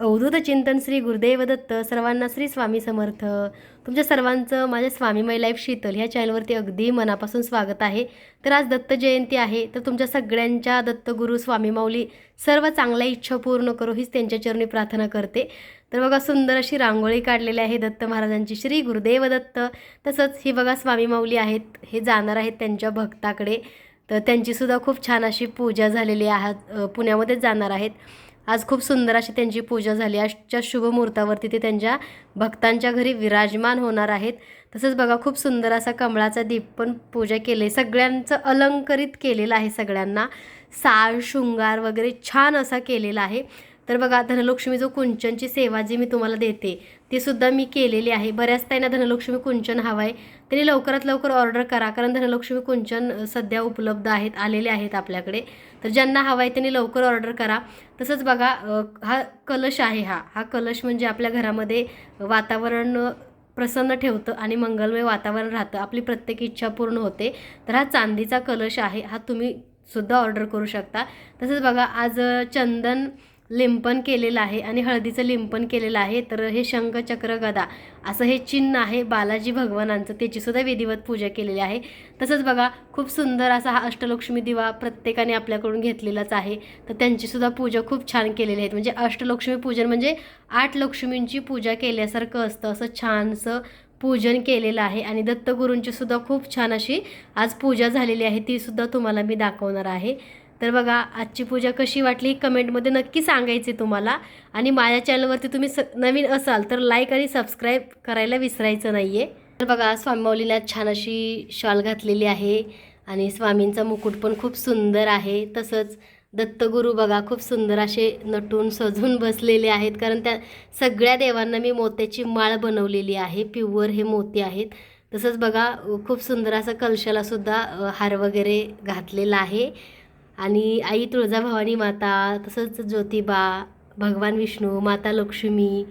अवधूत चिंतन श्री गुरुदेव दत्त सर्वांना श्री स्वामी समर्थ. तुमच्या सर्वांचं माझ्या स्वामी माय लाईफ शीतल ह्या चॅनलवरती अगदी मनापासून स्वागत आहे. तर आज दत्त जयंती आहे तर तुमच्या सगळ्यांच्या दत्तगुरू स्वामी माऊली सर्व चांगल्या इच्छा पूर्ण करू हीच त्यांच्या चरणी प्रार्थना करते. तर बघा सुंदर अशी रांगोळी काढलेली आहे दत्त महाराजांची श्री गुरुदेव दत्त तसंच ही बघा स्वामी माऊली आहेत हे जाणार आहेत त्यांच्या भक्ताकडे. तर त्यांचीसुद्धा खूप छान अशी पूजा झालेली आहे पुण्यामध्येच जाणार आहेत. आज खूप सुंदर अशी त्यांची पूजा झाली. आजच्या शुभमुहूर्तावरती ते त्यांच्या भक्तांच्या घरी विराजमान होणार आहेत. तसंच बघा खूप सुंदर असा कमळाचा दीप पण पूजा केले. सगळ्यांचं अलंकरित केलेलं आहे सगळ्यांना. साळ शृंगार वगैरे छान असा केलेला आहे. तर बघा धनलक्ष्मी जो कुंचनची सेवा जी मी तुम्हाला देते ती सुद्धा मी केलेली आहे. बऱ्याच त्यांना धनलक्ष्मी कुंचन हवं आहे त्यांनी लवकरात लवकर ऑर्डर करा. कारण धनलक्ष्मी कुंचन सध्या उपलब्ध आहेत आलेले आहेत आपल्याकडे. तर ज्यांना हवं आहे त्यांनी लवकर ऑर्डर करा. तसंच बघा हा कलश आहे हा. हा कलश म्हणजे आपल्या घरामध्ये वातावरण प्रसन्न ठेवतं आणि मंगलमय वातावरण राहतं. आपली प्रत्येक इच्छा पूर्ण होते. तर हा चांदीचा कलश आहे. हा तुम्ही सुद्धा ऑर्डर करू शकता. तसंच बघा आज चंदन लिंपन केलेलं आहे आणि हळदीचं लिंपन केलेलं आहे. तर हे शंख चक्र गदा असं हे चिन्ह आहे बालाजी भगवानांचं. त्याचीसुद्धा विधिवत पूजा केलेली आहे. तसंच बघा खूप सुंदर असा हा अष्टलक्ष्मी दिवा प्रत्येकाने आपल्याकडून घेतलेलाच आहे. तर त्यांचीसुद्धा पूजा खूप छान केलेली आहे. म्हणजे अष्टलक्ष्मी पूजन म्हणजे आठ लक्ष्मींची पूजा केल्यासारखं असतं. असं छानसं पूजन केलेलं आहे आणि दत्तगुरूंची सुद्धा खूप छान अशी आज पूजा झालेली आहे. तीसुद्धा तुम्हाला मी दाखवणार आहे. तर बघा आजची पूजा कशी वाटली कमेंटमध्ये नक्की सांगायचे तुम्हाला. आणि माझ्या चॅनलवरती तुम्ही स नवीन असाल तर लाईक आणि सबस्क्राईब करायला विसरायचं नाही आहे तर बघा स्वामीमाऊलीला छान अशी शॉल घातलेली आहे. आणि स्वामींचा मुकुट पण खूप सुंदर आहे. तसंच दत्तगुरू बघा खूप सुंदर असे नटून सजून बसलेले आहेत. कारण त्या सगळ्या देवांना मी मोत्याची माळ बनवलेली आहे. प्युअर हे मोती आहेत. तसंच बघा खूप सुंदर असं कलशालासुद्धा हार वगैरे घातलेला आहे. आणि आई तुळजाभवानी माता तसंच ज्योतिबा भगवान विष्णू माता लक्ष्मी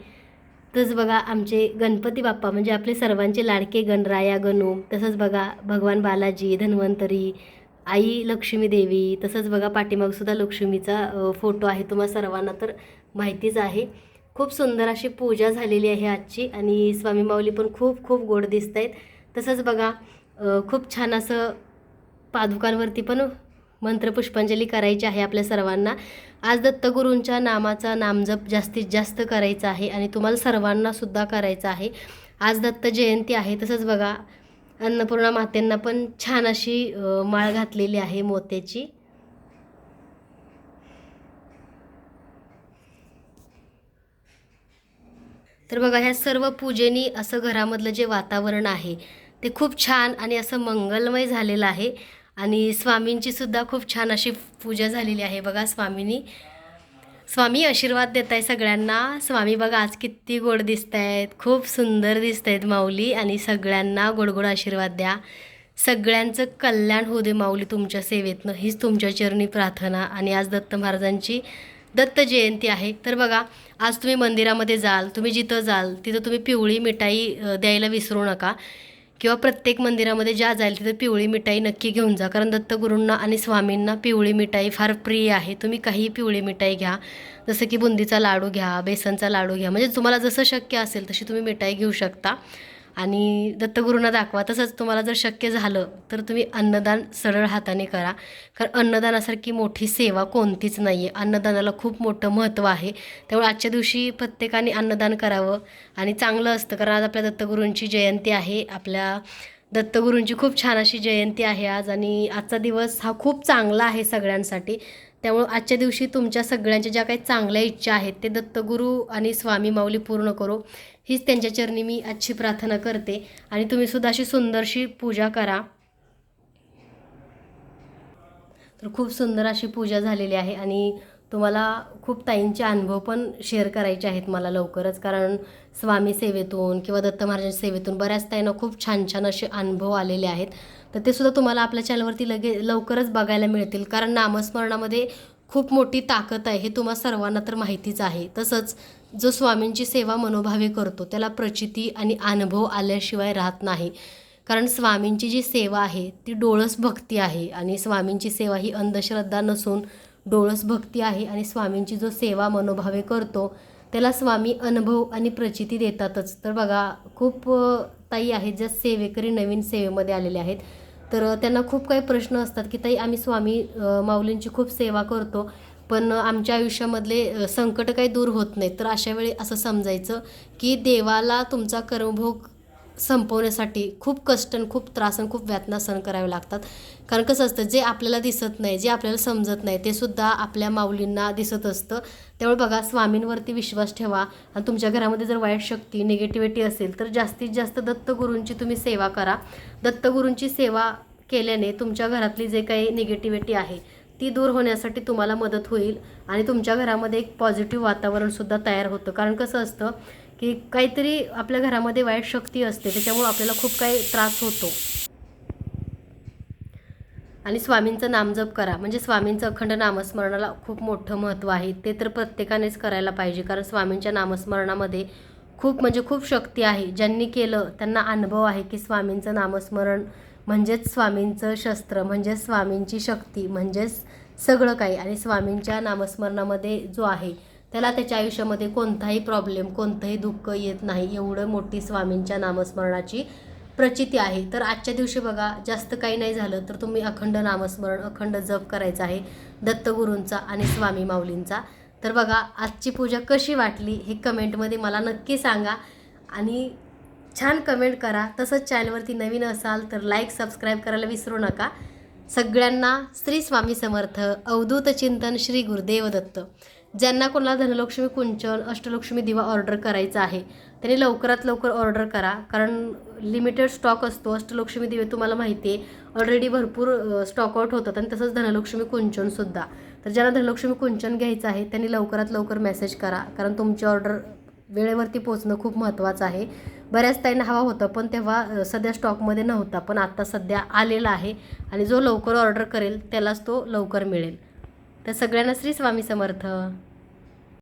तसंच बघा आमचे गणपती बाप्पा म्हणजे आपले सर्वांचे लाडके गणराया गणू तसंच बघा भगवान बालाजी धन्वंतरी आई लक्ष्मी देवी तसंच बघा पाठीमागसुद्धा लक्ष्मीचा फोटो आहे तुम्हा सर्वांना तर माहितीच आहे. खूप सुंदर अशी पूजा झालेली आहे आजची आणि स्वामी माऊली पण खूप खूप गोड दिसत आहेत तसंच बघा खूप छान असं पादुकांवरती पण मंत्रपुष्पांजली करायची आहे आपल्या सर्वांना. आज दत्तगुरूंच्या नामाचा नामजप जास्तीत जास्त करायचा आहे आणि तुम्हाला सर्वांना सुद्धा करायचा आहे. आज दत्त जयंती आहे तसंच बघा अन्नपूर्णा मातेंना पण छान अशी माळ घातलेली आहे मोत्याची. तर बघा ह्या सर्व पूजेनी असं घरामधलं जे वातावरण आहे ते खूप छान आणि असं मंगलमय झालेलं आहे. आणि स्वामींची सुद्धा खूप छान अशी पूजा झालेली आहे बघा स्वामींनी. स्वामी आशीर्वाद देत आहे सगळ्यांना. स्वामी बघा आज किती गोड दिसत आहेत खूप सुंदर दिसत आहेत माऊली आणि सगळ्यांना गोडगोड आशीर्वाद द्या. सगळ्यांचं कल्याण होऊ दे माऊली तुमच्या सेवेतनं. हीच तुमच्या चरणी प्रार्थना आणि आज दत्त महाराजांची दत्त जयंती आहे. तर बघा आज तुम्ही मंदिरामध्ये जाल तुम्ही जिथं जाल तिथं तुम्ही पिवळी मिठाई द्यायला विसरू नका. किंवा प्रत्येक मंदिरामध्ये ज्या जाईल तिथं पिवळी मिठाई नक्की घेऊन जा. कारण दत्तगुरूंना आणि स्वामींना पिवळी मिठाई फार प्रिय आहे. तुम्ही काही पिवळी मिठाई घ्या. जसं की बुंदीचा लाडू घ्या बेसनचा लाडू घ्या. म्हणजे तुम्हाला जसं शक्य असेल तशी तुम्ही मिठाई घेऊ शकता. आणि दत्तगुरूंना दाखवा. तसंच तुम्हाला जर शक्य झालं तर तुम्ही अन्नदान सरळ हाताने करा. कारण अन्नदानासारखी मोठी सेवा कोणतीच नाही आहे अन्नदानाला खूप मोठं महत्त्व आहे. त्यामुळे आजच्या दिवशी प्रत्येकाने अन्नदान करावं आणि चांगलं असतं. कारण आज आपल्या दत्तगुरूंची जयंती आहे. आपल्या दत्तगुरूंची खूप छान अशी जयंती आहे आज. आणि आजचा दिवस हा खूप चांगला आहे सगळ्यांसाठी. त्यामुळं आजच्या दिवशी तुमच्या सगळ्यांच्या ज्या काही चांगल्या इच्छा आहेत ते दत्तगुरू आणि स्वामी माऊली पूर्ण करो. हीच त्यांच्या चरणी मी आजची प्रार्थना करते. आणि तुम्ही सुद्धा अशी सुंदरशी पूजा करा. तर खूप सुंदर अशी पूजा झालेली आहे आणि तुम्हाला खूप ताईंचे अनुभव पण शेअर करायचे आहेत मला लवकरच. कारण स्वामी सेवेतून किंवा दत्त महाराजांच्या सेवेतून बऱ्याच ताईंना खूप छान छान असे अनुभव आलेले आहेत. तर ते सुद्धा तुम्हाला आपल्या चॅनलवरती लगे लवकरच बघायला मिळतील. कारण नामस्मरणामध्ये खूप मोठी ताकद आहे हे तुम्हा सर्वांना तर माहितीच आहे. तसंच जो स्वामींची सेवा मनोभावे करतो त्याला प्रचिती आणि अनुभव आल्याशिवाय राहत नाही. कारण स्वामींची जी सेवा आहे ती डोळस भक्ती आहे. आणि स्वामींची सेवा ही अंधश्रद्धा नसून डोळस भक्ती आहे. आणि स्वामींची जो सेवा मनोभावे करतो त्याला स्वामी अनुभव आणि प्रचिती देतातच. तर बघा खूप ताई आहेत ज्या सेवेकरी नवीन सेवेमध्ये आलेल्या आहेत. तर त्यांना खूप काही प्रश्न असतात की ताई आम्ही स्वामी माऊलींची खूप सेवा करतो पण आमच्या आयुष्यामधले संकट काही दूर होत नाहीत. तर अशा वेळी असं समजायचं की देवाला तुमचा कर्मभोग संपवण्यासाठी खूप कष्ट आणि खूप त्रास आणि खूप व्यातना सहन करावे लागतात. कारण कसं असतं जे आपल्याला दिसत नाही जे आपल्याला समजत नाही ते सुद्धा आपल्या माऊलींना दिसत असतं. त्यामुळे बघा स्वामींवरती विश्वास ठेवा आणि तुमच्या घरामध्ये जर वाईट शक्ती निगेटिव्हिटी असेल तर जास्तीत जास्त दत्तगुरूंची तुम्ही सेवा करा. दत्तगुरूंची सेवा केल्याने तुमच्या घरातली जे काही निगेटिव्हिटी आहे ती दूर होण्यासाठी तुम्हाला मदत होईल आणि तुमच्या घरामध्ये एक पॉझिटिव्ह वातावरणसुद्धा तयार होतं. कारण कसं असतं की काहीतरी आपल्या घरामध्ये वाईट शक्ती असते त्याच्यामुळं आपल्याला खूप काही त्रास होतो. आणि स्वामींचं नामजप करा. म्हणजे स्वामींचं अखंड नामस्मरणाला खूप मोठं महत्त्व आहे. ते तर प्रत्येकानेच करायला पाहिजे कारण स्वामींच्या नामस्मरणामध्ये खूप म्हणजे खूप शक्ती आहे. ज्यांनी केलं त्यांना अनुभव आहे की स्वामींचं नामस्मरण म्हणजेच स्वामींचं शस्त्र म्हणजेच स्वामींची शक्ती म्हणजेच सगळं काही. आणि स्वामींच्या नामस्मरणामध्ये जो आहे त्याला त्याच्या आयुष्यामध्ये कोणताही प्रॉब्लेम कोणतंही दुःख येत नाही. एवढं मोठी स्वामींच्या नामस्मरणाची प्रचिती आहे. तर आजच्या दिवशी बघा जास्त काही नाही झालं तर तुम्ही अखंड नामस्मरण अखंड जप करायचा आहे. दत्तगुरूंचा आणि स्वामी माऊलींचा. तर बघा आजची पूजा कशी वाटली हे कमेंटमध्ये मला नक्की सांगा. आणि छान कमेंट करा. तसंच चॅनलवरती नवीन असाल तर लाईक सबस्क्राईब करायला विसरू नका. सगळ्यांना श्री स्वामी समर्थ. अवधूत चिंतन श्री गुरुदेव दत्त. ज्यांना कोणाला धनलक्ष्मी कुंचन अष्टलक्ष्मी दिवा ऑर्डर करायचा आहे त्यांनी लवकरात लवकर ऑर्डर करा. कारण लिमिटेड स्टॉक असतो अष्टलक्ष्मी दिवे तुम्हाला माहिती आहे ऑलरेडी भरपूर स्टॉकआउट होतात आणि तसंच धनलक्ष्मी कुंचनसुद्धा तर ज्यांना धनलक्ष्मी कुंचन घ्यायचं आहे त्यांनी लवकरात लवकर मेसेज करा. कारण तुमची ऑर्डर वेळेवरती पोचणं खूप महत्त्वाचं आहे. बऱ्याच ताईंना हवा होता पण तेव्हा सध्या स्टॉकमध्ये नव्हता. पण आत्ता सध्या आलेला आहे आणि जो लवकर ऑर्डर करेल त्यालाच तो लवकर मिळेल. तर सगळ्यांना श्री स्वामी समर्थ.